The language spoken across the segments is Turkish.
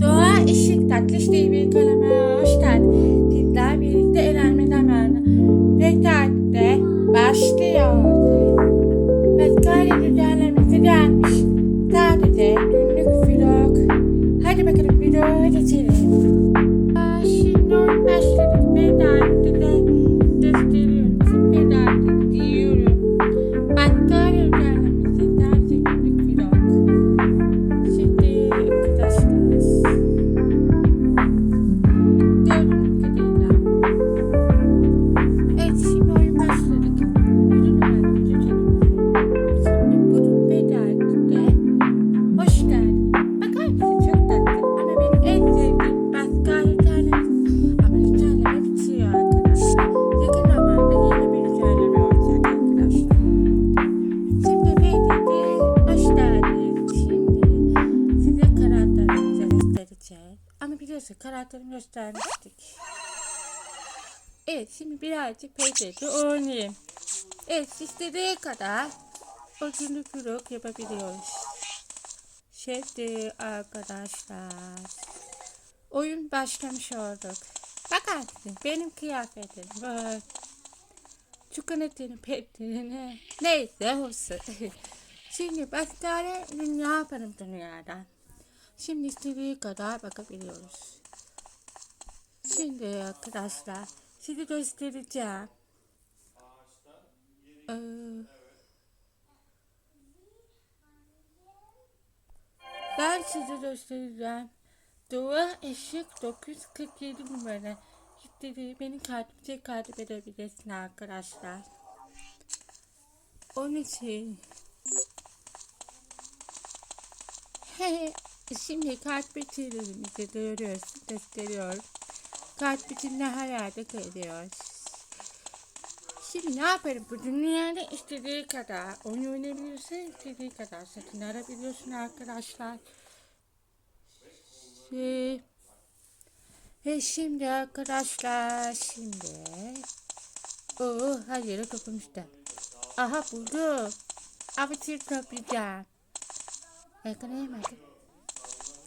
Doğa Işık Tatlış diye bir kaleme hoş geldin. Sizler birlikte eğlenmeden yana. Pekala başlıyor. Günlük vlog yapabiliyoruz. Şimdi arkadaşlar oyun başlamış olduk. Bakar mısın benim kıyafetim böyle çikolatını, petlerini neyse olsun. Şimdi başka ne yaparım dünyadan. Şimdi istediği kadar bakabiliyoruz. Şimdi arkadaşlar sizi göstereceğim. Ee, ben size göstereceğim. Doğa Işık 947 numara. İstediği beni kalbimce kaybedebilirsin arkadaşlar. Onun için şimdi kart bitirlerimizi görüyoruz, gösteriyor. Kart bitimle her yerde görüyoruz. Şimdi ne yaparım? Bu dünyada istediği kadar oyun oynayabiliyorsun, istediği kadar satın alabiliyorsun arkadaşlar. Şey, ve şimdi arkadaşlar şimdi Oo, her yere toplamışlar. Aha buldum. Abitir toplayacağım. Yakalayamadım.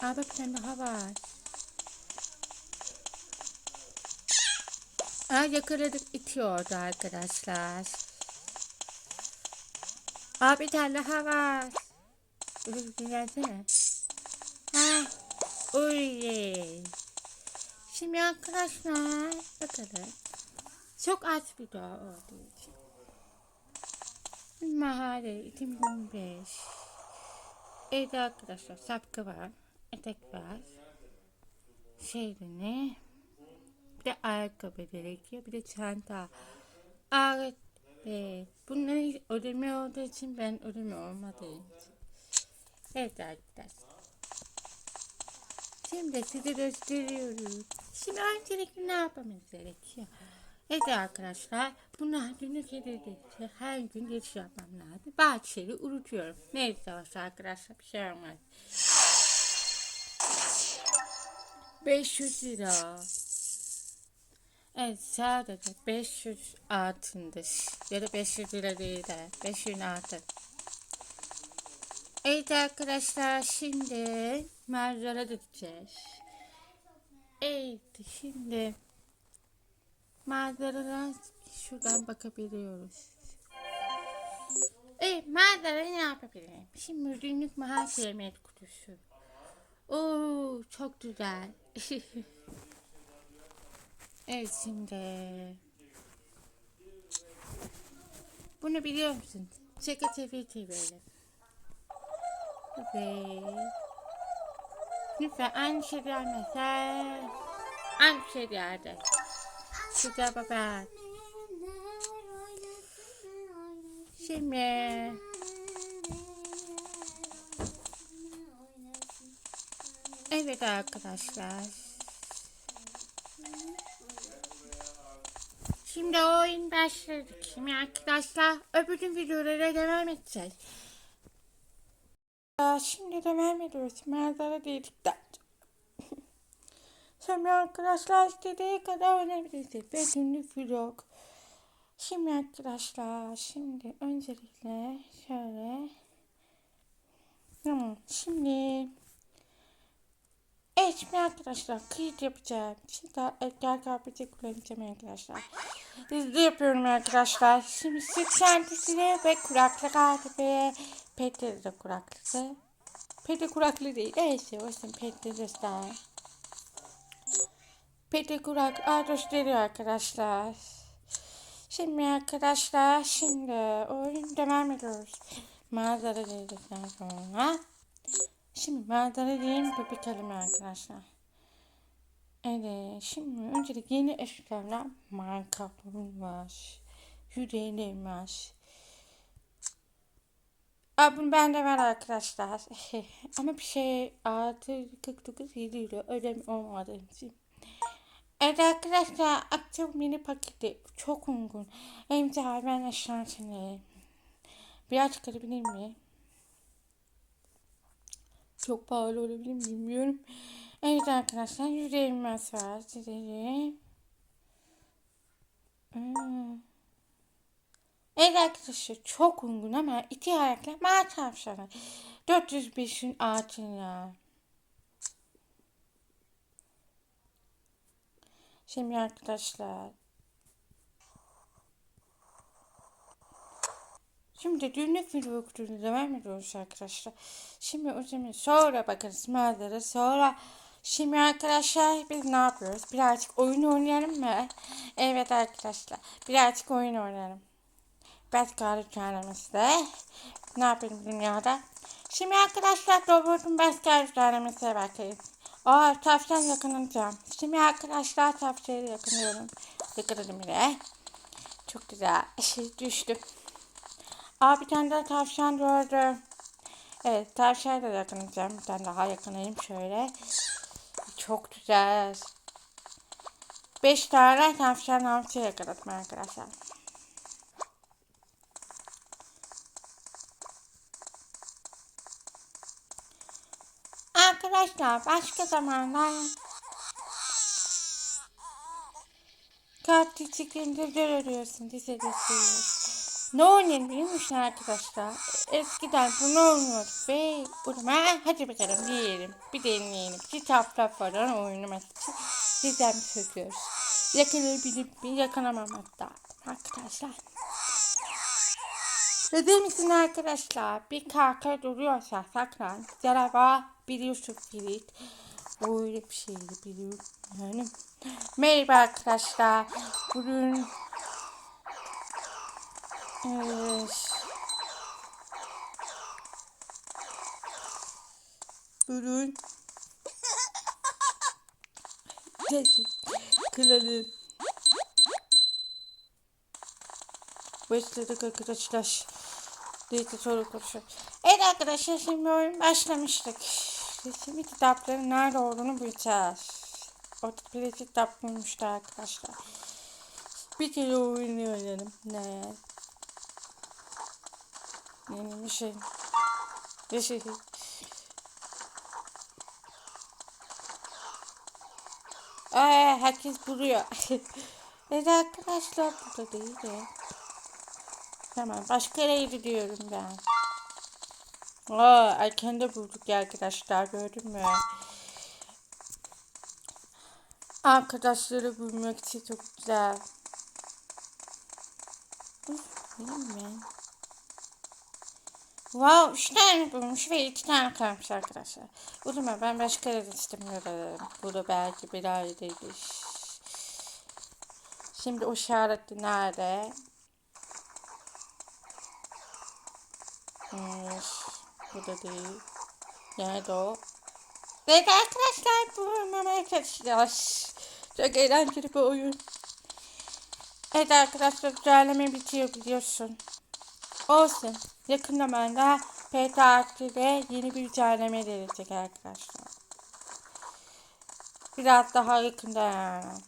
Aa bak bir tane daha var. Aa yakaladık itiyordu arkadaşlar. Aa bir tane daha var. Gelsene. Ha. Şimdi arkadaşlar bakalım. Çok az bir daha olduğu için. Mahalle 2015. Evde arkadaşlar sapkı var. Etek var. Şeyde ne? De ayakkabı gerekiyor. Bir de çanta. Evet. Evet. Bunları ödeme olduğu için ben ödeme olmadığı için. Evet arkadaşlar. Şimdi size gösteriyoruz. Şimdi öncelikle ne yapmamız gerekiyor? Evet arkadaşlar, bunlar günlük hedefleri her gün geçiş yapmam lazım. Bazı unutuyorum. Neyse olsa arkadaşlar bir şey olmaz. 500 lira. Evet sadece 500 altındır. Ya da 500 lira değil de 500 altın. Evet arkadaşlar şimdi manzara gideceğiz. Evet şimdi manzaradan şuradan bakabiliyoruz. Evet manzara ne yapabilirim? Şimdi günlük mahal kutusu. Oo çok güzel. evet şimdi. Bunu biliyor musun? Şaka TV TV'li. Evet. Lütfen aynı şey gelmese. Aynı şey geldi. Güzel baba. Şimdi. Evet arkadaşlar. Şimdi oyun başladık. Şimdi arkadaşlar öbür videolara devam edeceğiz. Aa, Şimdi devam ediyoruz. Manzara dedikten. Şimdi arkadaşlar istediği kadar oynayabilirsiniz. Ve günlük vlog. Şimdi arkadaşlar şimdi öncelikle şöyle Tamam şimdi Evet şimdi arkadaşlar kayıt yapacağım. Şimdi gel kapıcı kullanacağım arkadaşlar. Hızlı yapıyorum arkadaşlar. Şimdi süt şantisiyle ve kulaklık ve petleri de kulaklığı. Peti kulaklığı değil. Neyse olsun petleri göster. Peti kulak Aa, arkadaşlar. Şimdi arkadaşlar şimdi oyun devam ediyoruz. Manzara dedikten sonra. Şimdi manzara diyeyim bir bakalım arkadaşlar. Evet şimdi öncelikle yeni eşyalarla Minecraft'ım var. Yüreğim var. Aa, bunu bende var arkadaşlar. Ama bir şey artı 49 7 ödem olmadığı için. Evet arkadaşlar aktif mini paketi çok uygun. Hem de hayvan eşyansını. Biraz çıkarabilir miyim? Çok pahalı olabilir mi bilmiyorum. Evet arkadaşlar yüreğim var. Yüreğim. Hmm. Evet arkadaşlar çok uygun ama iki ayakla maaş tavşanı. 405'in altına. Şimdi arkadaşlar. Şimdi günlük video okuduğunu devam ediyoruz arkadaşlar. Şimdi o zaman sonra bakarız manzara sonra Şimdi arkadaşlar biz ne yapıyoruz? Birazcık oyun oynayalım mı? Evet arkadaşlar birazcık oyun oynayalım. Başka çağrımızda ne yapayım dünyada? Şimdi arkadaşlar robotun başka çağrımızda bakayım. Aa tavşan yakınlayacağım. Şimdi arkadaşlar tavşanı yakınıyorum. Yakaladım bile. Çok güzel. Şey düştüm. Aa bir tane daha tavşan gördüm. Evet tavşanı da yakınlayacağım. Bir tane daha yakınayım şöyle. Çok güzel. Beş tane tavşan hamsi yakaladım arkadaşlar. Arkadaşlar başka zamanlar Kalk çıkınca dör arıyorsun dize Ne oynayalım biliyor musun arkadaşlar? Eskiden bunu oynuyorduk ve zaman hadi bakalım diyelim. Bir deneyelim. Kitaplar falan oynamak için dizem söküyoruz. Yakalayabilip mi yakalamam hatta arkadaşlar. Dediğim için arkadaşlar bir kaka duruyorsa saklan. Zaraba biliyorsun Ferit. Öyle bir şeydi biliyorum. Yani. Merhaba arkadaşlar. Bugün Evet. Bugün Kılalım. Başladık arkadaşlar. Neyse sonra konuşalım. Evet arkadaşlar şimdi oyun başlamıştık. Şimdi kitapların nerede olduğunu bulacağız. O bir kitap bulmuştu arkadaşlar. Bir kere oyunu oynayalım. Ne? Yeni bir şey. Bir şey. Aa, herkes buluyor. evet arkadaşlar burada değil de. Tamam başka yere gidiyorum ben. Aa erken bulduk ya arkadaşlar gördün mü? Arkadaşları bulmak için çok güzel. Uf, benim ben. Wow, üç tane bulmuş ve iki tane kalmış arkadaşlar. O ben başka yere istemiyorum. Bu da belki bir ayrıydı. Şimdi o işareti nerede? Hmm, bu da değil. Nerede o? Evet arkadaşlar bulmamaya çalışacağız. Çok eğlenceli bir oyun. Evet arkadaşlar düzenleme bitiyor biliyorsun. Olsun. Yakın zamanda PTA'de yeni bir düzenleme gelecek arkadaşlar. Biraz daha yakında yani.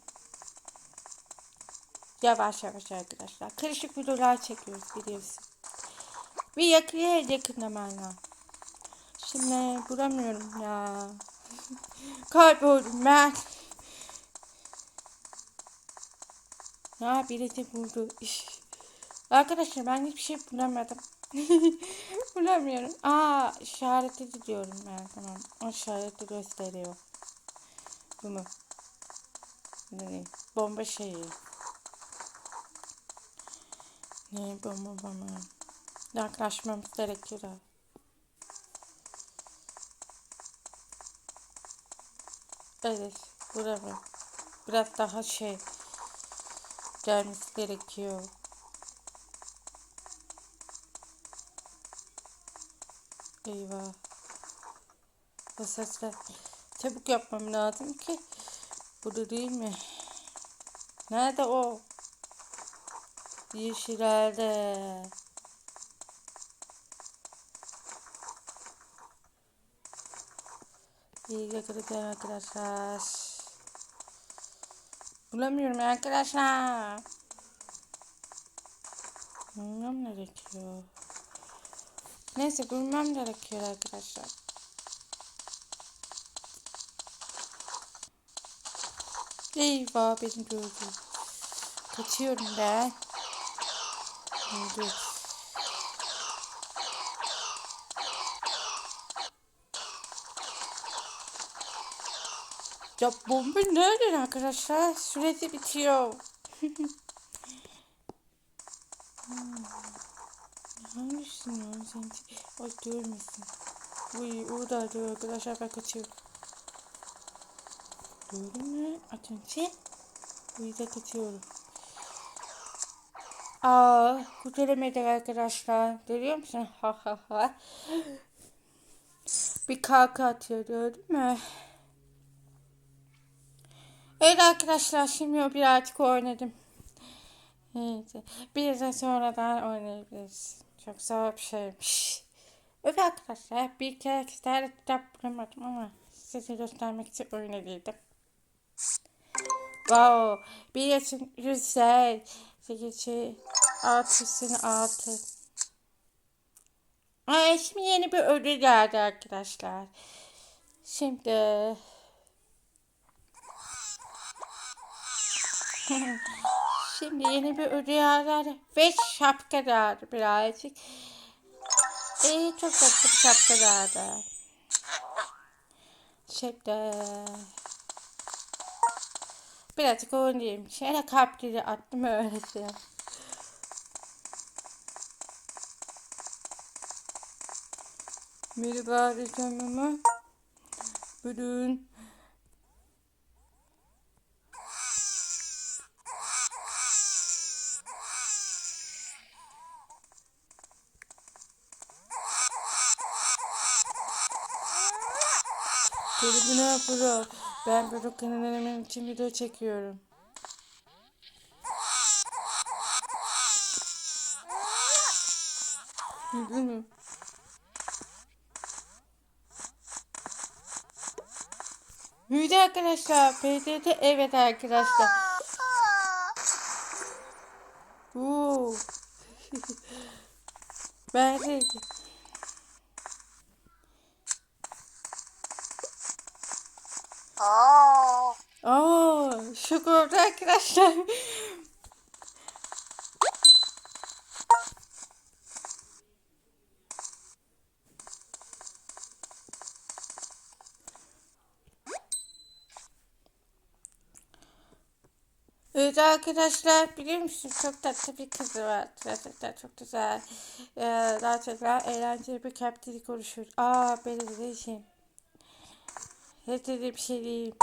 Yavaş yavaş arkadaşlar. Karışık videolar çekiyoruz biliyorsun. Bir yakıya yakın zamanda. Şimdi bulamıyorum ya. Kayboldum ben. Ya birisi buldu. Arkadaşlar ben hiçbir şey bulamadım. Bulamıyorum. Aa işareti diyorum ben tamam. O işareti gösteriyor. Bu mu? Ne? Bomba şeyi. Ne bomba bomba. Yaklaşmamız gerekiyor. Evet. Burada. Biraz daha şey. Gelmesi gerekiyor. Eyvah. Sesler. Çabuk yapmam lazım ki. Burada değil mi? Nerede o? Yeşillerde. İyi yakalayacağım arkadaşlar. Bulamıyorum arkadaşlar. Bulmam gerekiyor. Neyse bulmam gerekiyor arkadaşlar. Eyvah beni gördü. Kaçıyorum ben. Dur. Ya bomba nerede arkadaşlar? Süresi bitiyor. Hmm. Hangisini lan sen? Ay görmesin. Uy oradaydı arkadaşlar ben kaçıyorum. Gördün mü? Atınca. Bu yüzden kaçıyorum. Aa, kurtaramadık arkadaşlar. Görüyor musun? Ha ha ha. Bir kaka atıyor gördün mü? Evet arkadaşlar şimdi birazcık oynadım. Evet. Bir de sonradan oynayabiliriz. Çok zor bir şeymiş. Evet arkadaşlar bir kere kitap kitap bulamadım ama size göstermek için oynadıydım. Wow. Bir yaşın güzel. Sekizi altısını altı. Ay şimdi yeni bir ödül geldi arkadaşlar. Şimdi Şimdi yeni bir geldi ve şapka geldi birazcık. İyi çok tatlı bir şapka geldi. Şimdi birazcık oynayayım. Şöyle kalpleri attım öylesi. Merhaba reklamımı. Bugün Pro. Ben Pro kanalımın için video çekiyorum. Mi? Müydü arkadaşlar. PDT evet arkadaşlar. Ben de Oo. Şok oldu arkadaşlar. Evet arkadaşlar biliyor musunuz çok tatlı bir kızı var. Gerçekten çok güzel. Ee, gerçekten eğlenceli bir kaptiri konuşur. Aa benim de. Hiç de bir şey değil.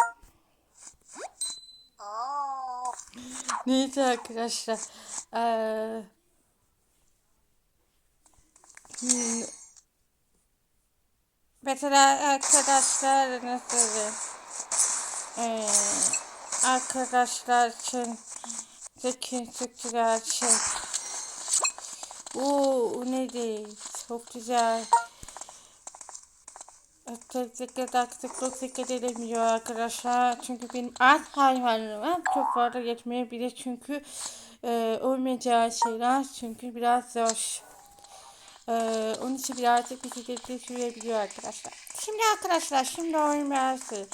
Oo. Neyse arkadaşlar. Ee, hmm, mesela arkadaşlar nasıl diyeyim? Ee, arkadaşlar için zeki güzel şey. Oo, o neydi? Çok güzel. De artık çok dikkat edemiyor arkadaşlar. Çünkü benim az hayvanlarım çok fazla yetmeyebilir. Çünkü e, olmayacağı şeyler. Çünkü biraz zor. E, onun için birazcık bisikletli sürebiliyor arkadaşlar. Şimdi arkadaşlar şimdi oyun versi.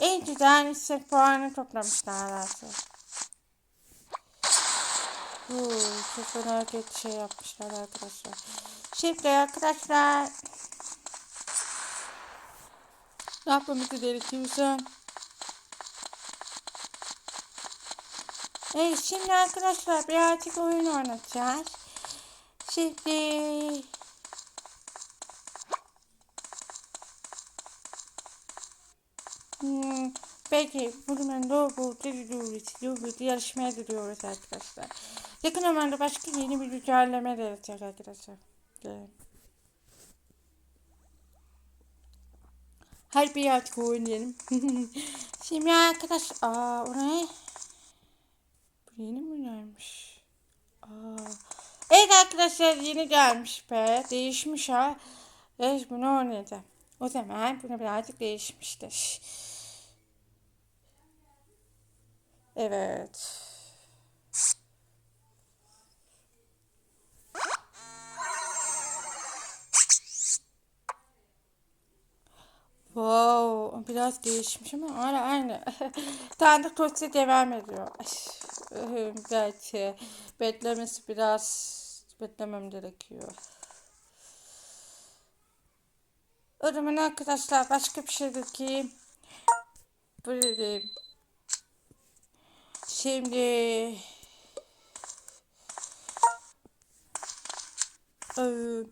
En güzel istek puanı toplamışlar artık. Oo, çok fena şey yapmışlar arkadaşlar. Şimdi arkadaşlar yapmamız gerekiyorsa. Evet şimdi arkadaşlar birazcık oyun oynatacağız. Şimdi Hmm, peki bugün ben Doğu Diyoruz yarışmaya gidiyoruz arkadaşlar. Yakın zamanda başka yeni bir güncelleme de yapacağız arkadaşlar. Evet. Her bir artık oynayalım. Şimdi arkadaş, aa o ne? Bu yeni mi gelmiş? Aa. Evet arkadaşlar yeni gelmiş be. Değişmiş ha. Evet bunu oynayacağım. O zaman bunu birazcık değişmiştir. Evet. Wow, biraz değişmiş ama hala aynı. Tanrı kursu devam ediyor. Gerçi beklemesi biraz beklemem gerekiyor. O arkadaşlar başka bir şey dökeyim. Böyle Şimdi Ee,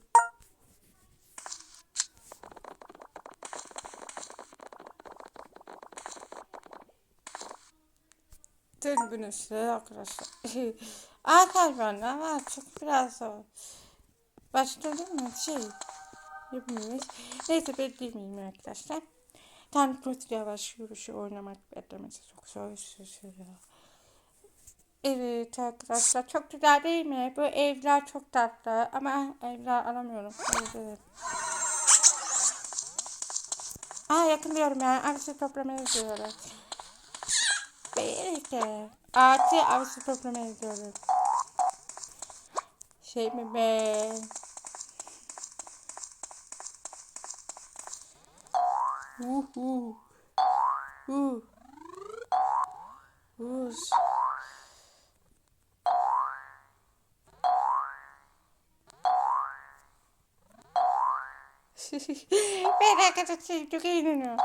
Dürbün üstüne arkadaşlar. Arkadaşlar ne var çok biraz o. Başladı mı şey yapmıyoruz. Neyse beklemeyeyim arkadaşlar. Tanrı Kurt yavaş yürüyüşü oynamak beklemesi çok zor sürüyor. Evet arkadaşlar çok güzel değil mi? Bu evler çok tatlı ama evler alamıyorum. Evet. Aa yakın diyorum ya. Avcı toplamayı diyorum. Belki. Artı avcı toplamayı diyorum. Şey mi ben? Uhu. Uh. Uh. ben arkadaşlar çok eğleniyorum.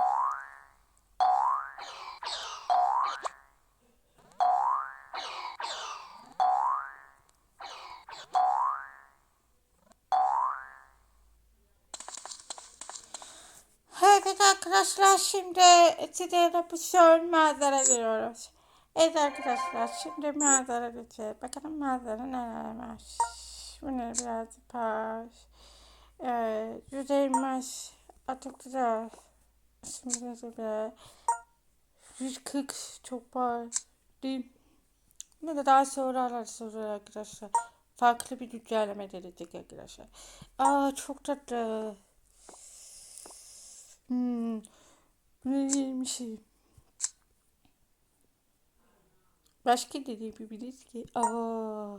Arkadaşlar şimdi size bir son manzara diyoruz. Evet arkadaşlar şimdi manzara geçelim. Bakalım manzara neler var. Bu ne biraz paş. Ee, yüzeymiş. Atık güzel. Şimdi mesela 140 çok var. Değil. Bunu da daha sonra sonra arkadaşlar. Farklı bir güncelleme gelecek arkadaşlar. Aa çok tatlı. Hmm. Bu ne değilmiş. Başka ne diyebiliriz ki? Aa.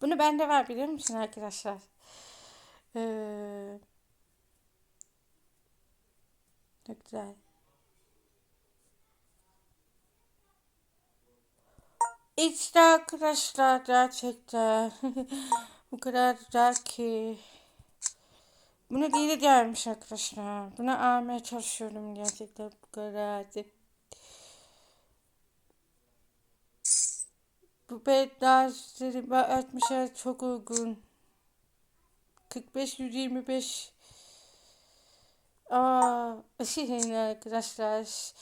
Bunu bende var biliyor musun arkadaşlar? Ee, ne güzel. İşte arkadaşlar gerçekten bu kadar güzel ki. Bunu değil gelmiş arkadaşlar. Bunu almaya çalışıyorum gerçekten bu kadar. Bu beddaşları atmışa çok uygun. 45 125 Aa, şey arkadaşlar.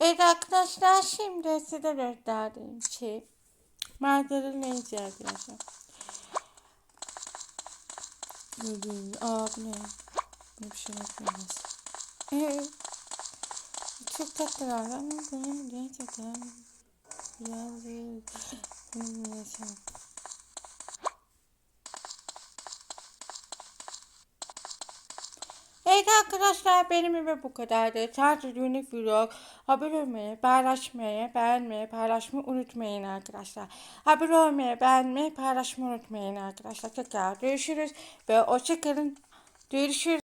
Evet arkadaşlar şimdi size gösterdiğim şey manzara neydi arkadaşlar. Aa bu ne? Ne bir şey yapıyoruz. Evet. Çok tatlı ama benim gerçekten biraz bilmiyorum. Evet arkadaşlar benim eve bu kadardı. Sadece günlük vlog. Haber olmayı, paylaşmayı, beğenmeyi, paylaşmayı unutmayın arkadaşlar. Haber olmayı, beğenmeyi, paylaşmayı unutmayın arkadaşlar. Tekrar görüşürüz ve hoşçakalın. Görüşürüz.